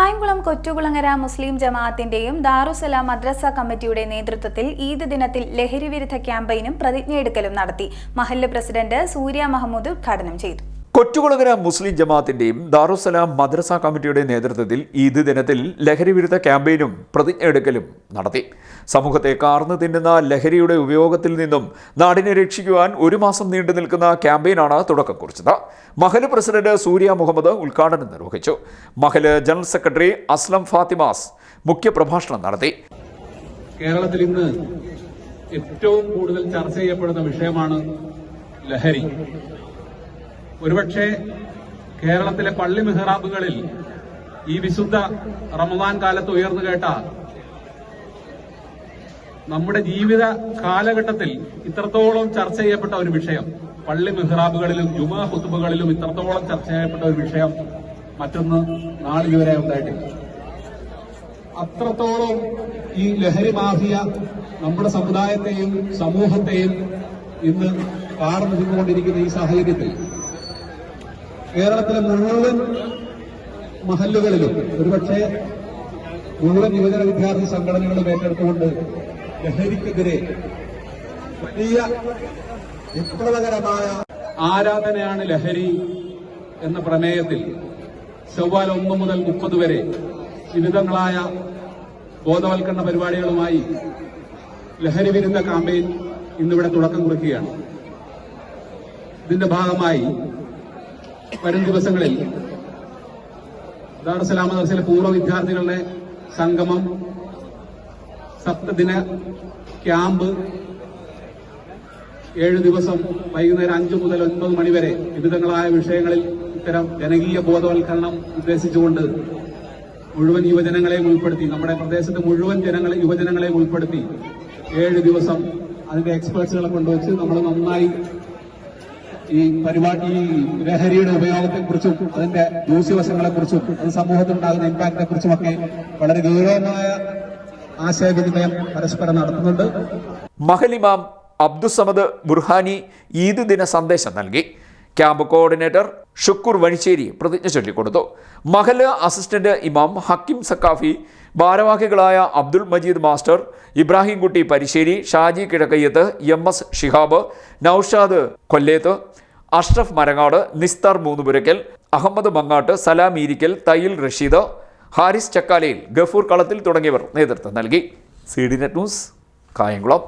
കായംകുളം കൊറ്റുകുളങ്ങര മുസ്ലിം ജമാഅത്തിന്റെയും ദാറുസലാം മദ്രസ കമ്മിറ്റിയുടെ നേതൃത്വത്തിൽ ഈദ് ദിനത്തിൽ ലഹരിവിരുദ്ധ ക്യാമ്പയിനും പ്രതിജ്ഞയെടുക്കലും നടത്തി. മഹല്ല് പ്രസിഡന്റ് സൂര്യ മഹമ്മൂദ് ഉദ്ഘാടനം ചെയ്തു. കൊറ്റുകുളങ്ങര മുസ്ലിം ജമാഅത്തിന്റെയും ദാറുസലാം മദ്രസ കമ്മിറ്റിയുടെ നേതൃത്വത്തിൽ ഈദ് ദിനത്തിൽ ലഹരി വിരുദ്ധ ക്യാമ്പയിനും പ്രതിജ്ഞയെടുക്കലും നടത്തി. സമൂഹത്തെ കാർന്നു തിന്നുന്ന ലഹരിയുടെ ഉപയോഗത്തിൽ നിന്നും നാടിനെ രക്ഷിക്കുവാൻ ഒരു മാസം നീണ്ടു നിൽക്കുന്ന ക്യാമ്പയിനാണ് തുടക്കം കുറിച്ചത്. മഹൽ പ്രസിഡന്റ് സൂര്യ മുഹമ്മദ് ഉദ്ഘാടനം നിർവഹിച്ചു. മഹൽ ജനറൽ സെക്രട്ടറി അസ്ലം ഫാത്തിമാസ് മുഖ്യപ്രഭാഷണം നടത്തി. കേരളത്തിൽ ഇന്ന് ഏറ്റവും കൂടുതൽ ചർച്ച ചെയ്യപ്പെടുന്ന വിഷയമാണ് ലഹരി. ഒരുപക്ഷെ കേരളത്തിലെ പള്ളി മെഹ്റാബുകളിൽ ഈ വിശുദ്ധ റമദാൻ കാലത്ത് ഉയർന്നു കേട്ട നമ്മുടെ ജീവിത കാലഘട്ടത്തിൽ ഇത്രത്തോളം ചർച്ച ചെയ്യപ്പെട്ട ഒരു വിഷയം പള്ളി മെഹ്റാബുകളിലും ജുമാ ഹുത്തുബുകളിലും ഇത്രത്തോളം ചർച്ച ചെയ്യപ്പെട്ട ഒരു വിഷയം മറ്റൊന്ന് നാളിതുവരെ ഉണ്ടായിട്ടില്ല. അത്രത്തോളം ഈ ലഹരി മാഫിയ നമ്മുടെ സമുദായത്തെയും സമൂഹത്തെയും ഇന്ന് കാർന്നു തിന്നുകൊണ്ടിരിക്കുന്ന ഈ സാഹചര്യത്തിൽ കേരളത്തിലെ മുഴുവൻ മഹല്ലുകളിലും ഒരുപക്ഷെ മുഴുവൻ യുവജന വിദ്യാർത്ഥി സംഘടനകളും ഏറ്റെടുത്തുകൊണ്ട് ലഹരിക്കെതിരെ വലിയ വിപ്ലവകരമായ ആരാധനയാണ് ലഹരി എന്ന പ്രമേയത്തിൽ ചൊവ്വാൽ ഒന്ന് മുതൽ മുപ്പത് വരെ വിവിധങ്ങളായ ബോധവൽക്കരണ പരിപാടികളുമായി ലഹരി വിരുദ്ധ കാമ്പയിൻ ഇന്നിവിടെ തുടക്കം കുറിക്കുകയാണ്. ഇതിന്റെ ഭാഗമായി വരും ദിവസങ്ങളിൽ ദാറുസലാം മദർസയിലെ പൂർവ വിദ്യാർത്ഥികളുടെ സംഗമം സപ്തദിന ക്യാമ്പ് ഏഴ് ദിവസം വൈകുന്നേരം അഞ്ചു മുതൽ ഒൻപത് മണിവരെ വിവിധങ്ങളായ വിഷയങ്ങളിൽ ഇത്തരം ജനകീയ ബോധവൽക്കരണം ഉദ്ദേശിച്ചുകൊണ്ട് മുഴുവൻ യുവജനങ്ങളെയും ഉൾപ്പെടുത്തി നമ്മുടെ പ്രദേശത്തെ മുഴുവൻ ജനങ്ങളെ യുവജനങ്ങളെയും ഉൾപ്പെടുത്തി ഏഴ് ദിവസം അതിന്റെ എക്സ്പേർട്സുകളെ കൊണ്ടുവച്ച് നമ്മൾ നന്നായി ഈ പരിപാടി ഈ ലഹരിയുടെ ഉപയോഗത്തെക്കുറിച്ചും അതിന്റെ ദൂഷ്യവശങ്ങളെക്കുറിച്ചും അത് സമൂഹത്തിലുണ്ടാകുന്ന ഇമ്പാക്റ്റിനെ കുറിച്ചുമൊക്കെ വളരെ ഗൗരവമായ ആശയവിനിമയം പരസ്പരം നടത്തുന്നുണ്ട്. മഹലിമാം അബ്ദുസമദ് ബുർഹാനി ഈദ് ദിന സന്ദേശം നൽകി. ക്യാമ്പ് കോർഡിനേറ്റർ ഷുക്കൂർ വഴിശ്ശേരി പ്രതിജ്ഞ ചൊല്ലിക്കൊടുത്തു. മഹൽ അസിസ്റ്റന്റ് ഇമാം ഹക്കിം സക്കാഫി ഭാരവാഹികളായ Abdul Majeed master Ibrahimkutty Parissery Shaji Kizhakkayyath M S Shihab Noushad Kolleth Ashraf Marangad Nisthar Moonnupurakkal Ahmed Mangatt Salam Eerikkal Thayyil Rasheed Haris Chakkalayil Gafoor Kalathil തുടങ്ങിയവർ നേതൃത്വം നൽകി. C D net news Kayamkulam.